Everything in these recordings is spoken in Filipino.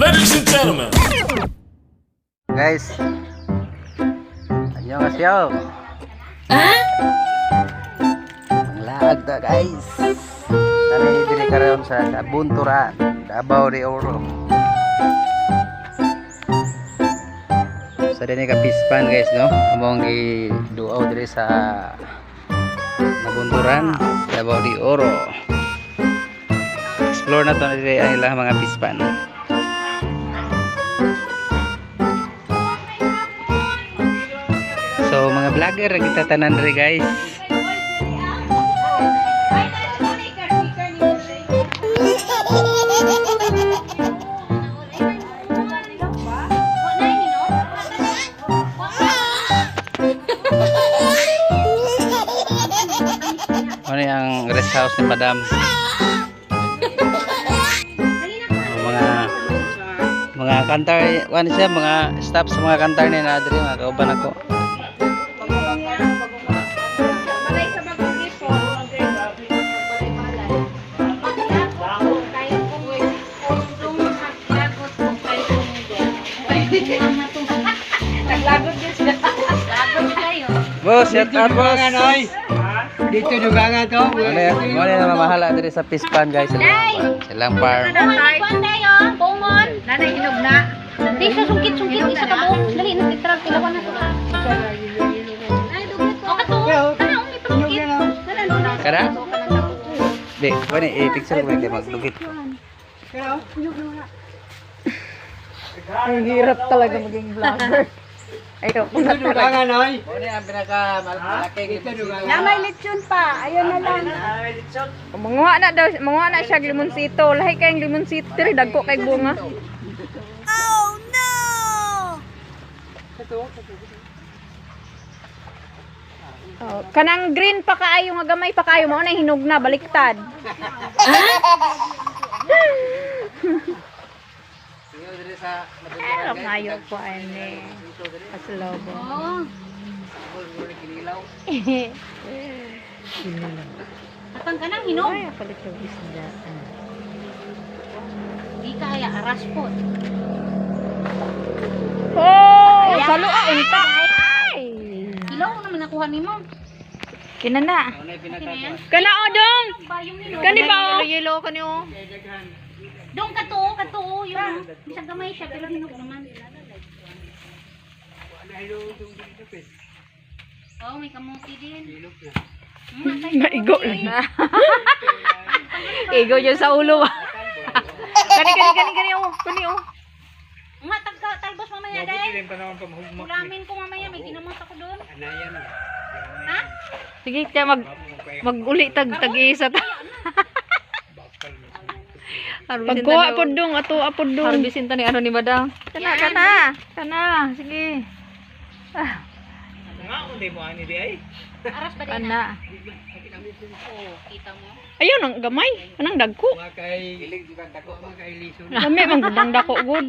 Ladies and gentlemen, Guys. Annyeonghaseyo. Ang laag ta guys. Tani diri karon sa Bunturan, Davao de Oro. Sa dini ka pispan guys no. Among gi duaw diri sa Mabunturan, Davao de Oro. Explore na to na diri ang ilang mga pispan. Vlogger ang kita tanan diri guys. Ano yung rest house ni Madam? mga kantar, ano siya, mga staff sa mga kantar ni na diri mga kauban ako. Boss, shout out boss. Dito dugangan to. Ano ano na mamahala diri sa Pispan guys. Silang, silang farm. Nanay, tayo. Pungon. Nanay, hinog na. Di sa sungkit-sungkit. Isa ka buong. Dali, nagtitrag. Kilawan na ito. Ay, dugit ko. O, kato. Kana, umi, pangkit. Kana? Di, wani i-picture ko kayo magdugit. Ang hirap talaga maging vlogger. Ayaw ko na Dito dugangan oy. Ano ang pinaka malaki Dito dugangan. Na may lechon pa. Ayun na lang. Manguha na daw, manguha na siya limonsito. Lahi kayong limonsito, diri dagko kay bunga. Oh, kanang green pa kaayo nga gamay pa kaayo mao na hinog na baliktad. sa Pero kayo po ane. Paslobo. Oo. kinilaw. Atang ka nang hinog. Ay, palit yung isda. Di kaya, aras po. Oh, salo ah unta. Ay. Ilaw naman nakuha ni mo. Kinana. Kana odong. Kani ba oh? Yellow kani oh. Doon ka to, ka to. Yung, bisang gamay siya, pero hinog naman. Oh, may kamuti din. Hmm, Maigo lang na. Igo yun sa ulo. ah. kani kani kani kani oh. Kani oh. Nga, tagka, talbos mamaya dahil. Ulamin ko mamaya, may ginamot ako doon. Ha? Sige, kaya mag maguli tag tag isa ta. Pagkuha po dong, ato apod dong. Harbisin ta ni ano ni Madam. Kana, kana. Kana, sige. Ah, Aras ba din kana. Oh, kita mo. Ayun, ang gamay. Anang dagko. Mga kay mga kay lison. Lami man gudang dako good.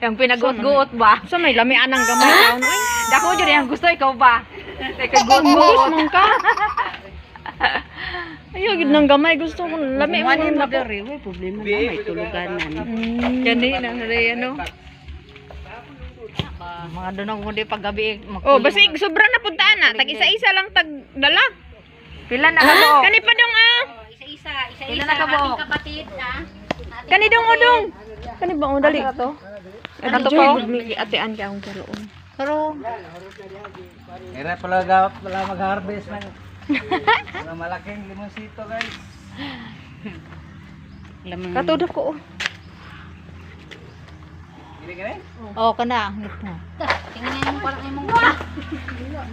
Yung pinaguot-guot ba? Sa may lami anang gamay taon. Dako jud yang gusto ikaw ba? Ikaw guot-guot man ka. Ayaw gid nang gamay gusto ko lami man ang dako. problema na may tuluganan. Gani nang ray ano. Mga doon ako di paggabi Oh, basig sobra na puntaan na. Tag isa-isa lang tag dala. Pila na ka Kani pa dong ah. Oh, isa-isa, isa-isa. Na ka? Ating kapatid, ha? Kani dong odong. Kani ba ang dali to? Ato pa. Ate-an ka akong karoon. Pero Hirap pala pala mag-harvest man. Mga malaking limonsito guys. Katudo ko. oh. Dili ka Oh, kana. Tingnan mo parang imong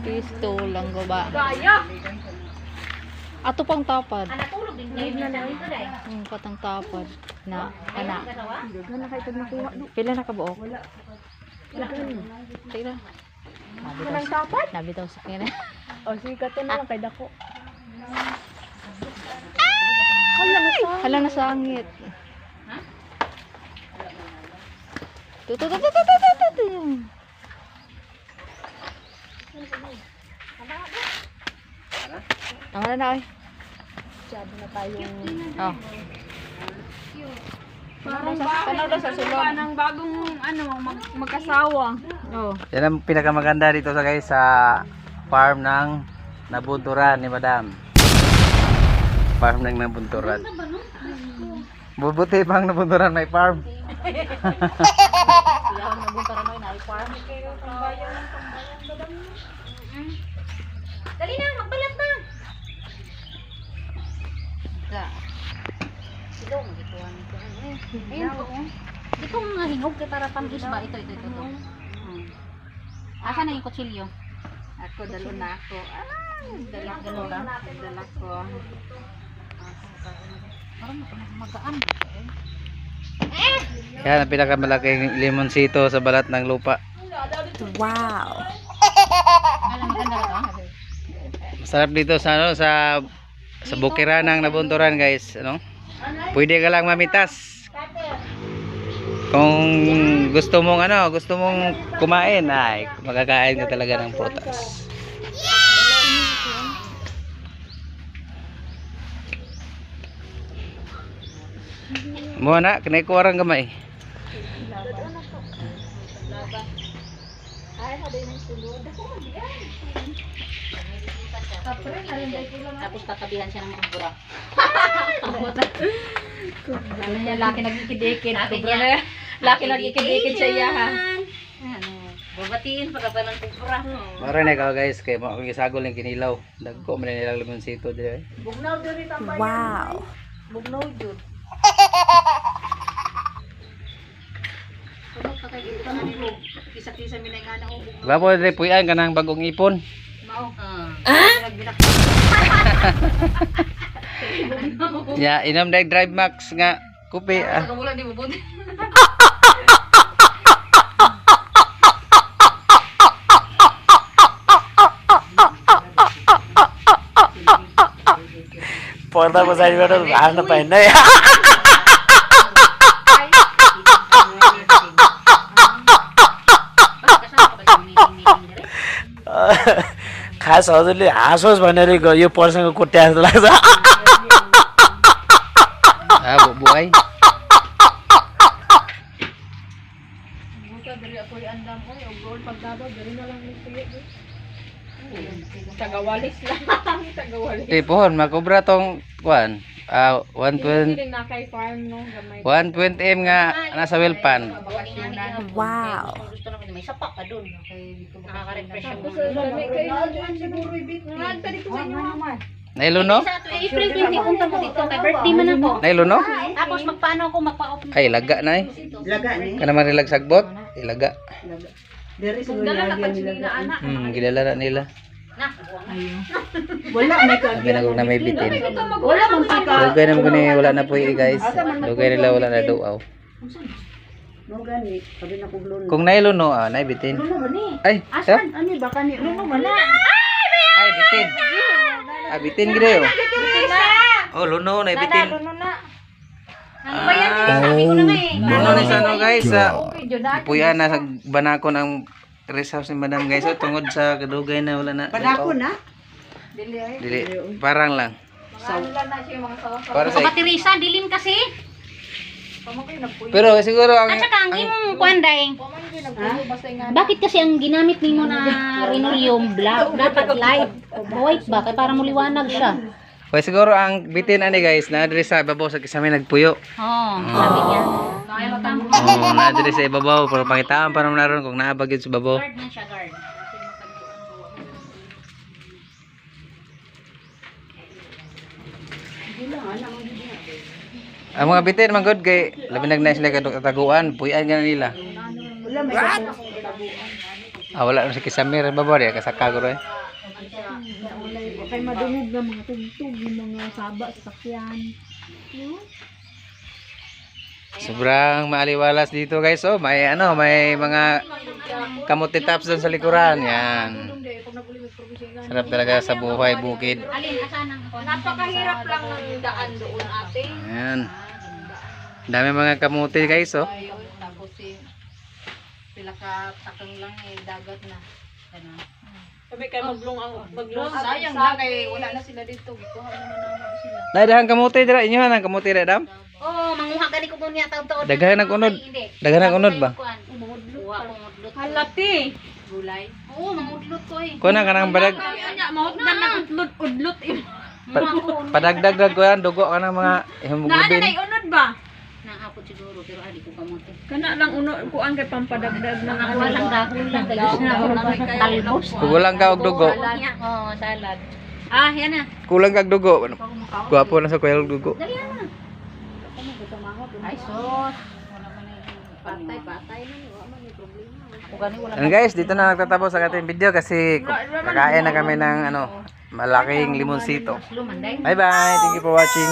Pisto lang ko ba? Gaya. Ato pang tapad. Ah, natulog din kayo minsan dito, day. Ang patang tapad na ana. Dalawa? Pila na ka buok? Wala. Pila. Kanang tapad? Nabitaw sa kanya. O sige ka to na lang kay dako. Hala na sa Hala na sangit. Ha? Tu tu tu tu tu tu tu tu. Tama na na oy. Masyado na tayong... Oh. Parang daw sa sulod. ng bagong ano, mag, magkasawa. Oh. Yan ang pinakamaganda dito sa guys sa farm ng nabunturan ni Madam. Farm ng nabunturan. Bubuti pang nabunturan may farm. Dali na, magbalat na. Silong, gituan ko. Ayun po. Ito mga hinog kay para pambis ba? Ito, ito, ito. ito. Asa na yung kutsilyo? Ako, dalo na ako. Ah, dala ko. Dala ko. Parang magaan. Yan ang pinakamalaking limonsito sa balat ng lupa. Wow. Masarap dito sa ano sa sa bukiran ng nabunturan guys, ano? Pwede ka lang mamitas. Kung gusto mong ano, gusto mong kumain, ay makakain ka talaga ng prutas. Mo na, kanay ko arang gamay. Tapos tatabihan siya ng kumbura. Ano niya, laki nagkikidikid. Kubra na. Laki nagkikidikid siya iya ha. Ano, babatiin para pa ng kumbura. Mara na ikaw guys, kay mo akong isagol ng kinilaw. Dagko man nilang limonsito dire. Wow. Bugnaw jud. Ano ka kay ito na nilo? Kisa-kisa mi nga na ubog. Bapo dire puyan ka ng bagong ipon. Mao. Ah. Nagbinak. Ya, inom dahil drive max nga kupi. Ah. Di mo पर्दा पछाडिबाट हाल्न पाइन्न खास हजुरले हाँसोस् भनेर यो पर्सँग कोट्या जस्तो लाग्छ। Tagawalis lang. Tagawalis. Eh, pohon, makobra tong kuan. Ah, 120 Hindi na kay farm no. Gamay. 120 m nga nasa Wilpan. Wow. Gusto naman may sapak ka doon. Nakaka-refresh yung Gamay kayo. Nga, tadi ko sa inyo. Nailo no? Sa April 20 punta ko dito. Kay birthday man ako. Nailo no? Tapos magpaano ako magpa-off. Ay, laga na eh. Laga ni. Kana man nilag sagbot, ilaga. Dere sa Dala na pag sila anak. Hmm, gilala na nila. Na. Wala may ka. Sabi na na may bitin. Wala man si ka. Dugay naman ko ni wala na po eh, guys. Dugay nila wala na duaw. No gani, sabi na ko blon. Kung nailo no, ah, nay bitin. Man ni? Ay, siya? Ani baka ni man na. Ay, bitin. Ah, bitin gid yo. Oh, luno na bitin. Ano ba yan? Sabi ko na nga eh. Luno ni sa ano guys, sa Jodan. puya na sa banakon ang rest house ni Madam guys. So, tungod sa kadugay na wala na. Padako na. Dili ay. Dili, parang lang. Wala na siya mga sawa sa. Para sa Kabatirisa, dilim kasi. Pero siguro ang At saka ang imong basta nga. Bakit kasi ang ginamit nimo na linoleum black, dapat light, white ba? Kaya para muliwanag siya. Well, siguro ang bitin ani guys, na diri sa ibabaw sa kisame nagpuyo. Oo, sabi niya. Oh, na diri sa ibabaw para pakitaan pa naman naron kung naabag yun sa ibabaw. Guard na siya, guard. Ang mga bitin man good kay labi nag na sila kadto taguan, puyan gan nila. Wala may ka. Ah, wala na si kisame ra ibabaw di kasaka ko rin. Kay madungog na mga tugtog, yung mga saba sa sakyan. Sobrang maaliwalas dito guys. Oh, may ano, may mga kamuti tops doon sa likuran. Yan. Sarap talaga sa buhay bukid. Napakahirap lang ng daan doon ate. Yan. Dami mga kamuti guys, oh. Tapos si pila ka takang lang eh, dagat na. Ano? Kami kay maglong ang maglong. Sayang na kay wala na sila dito. Gikuha naman naman sila. Dahang kamote dira inyo ang kamote dira dam. Oh, manguha gani ko niya taon-taon. Daghan ang unod. Daghan ang unod ba? Halati. Gulay. Oo, mangudlot ko eh. Kuha na kanang badag Nya mahot na na udlot udlot. pa- padagdag ko yan dugo kanang mga Naa na nay unod ba? Naapot siguro pero ali ko kamote. Kana lang uno kuan kay pampadagdag ng ano. Lang dahon lang gusto na talbos. Kulang ka og dugo. Oo, salad. Ah, yan na. Kulang kag dugo. Guwapo na sa kuya og dugo. Dali na. Ay, sos. Patay, patay na. And guys, dito na nagtatapos ang ating video kasi kakain na kami ng ano, malaking limonsito. Bye bye. Thank you for watching.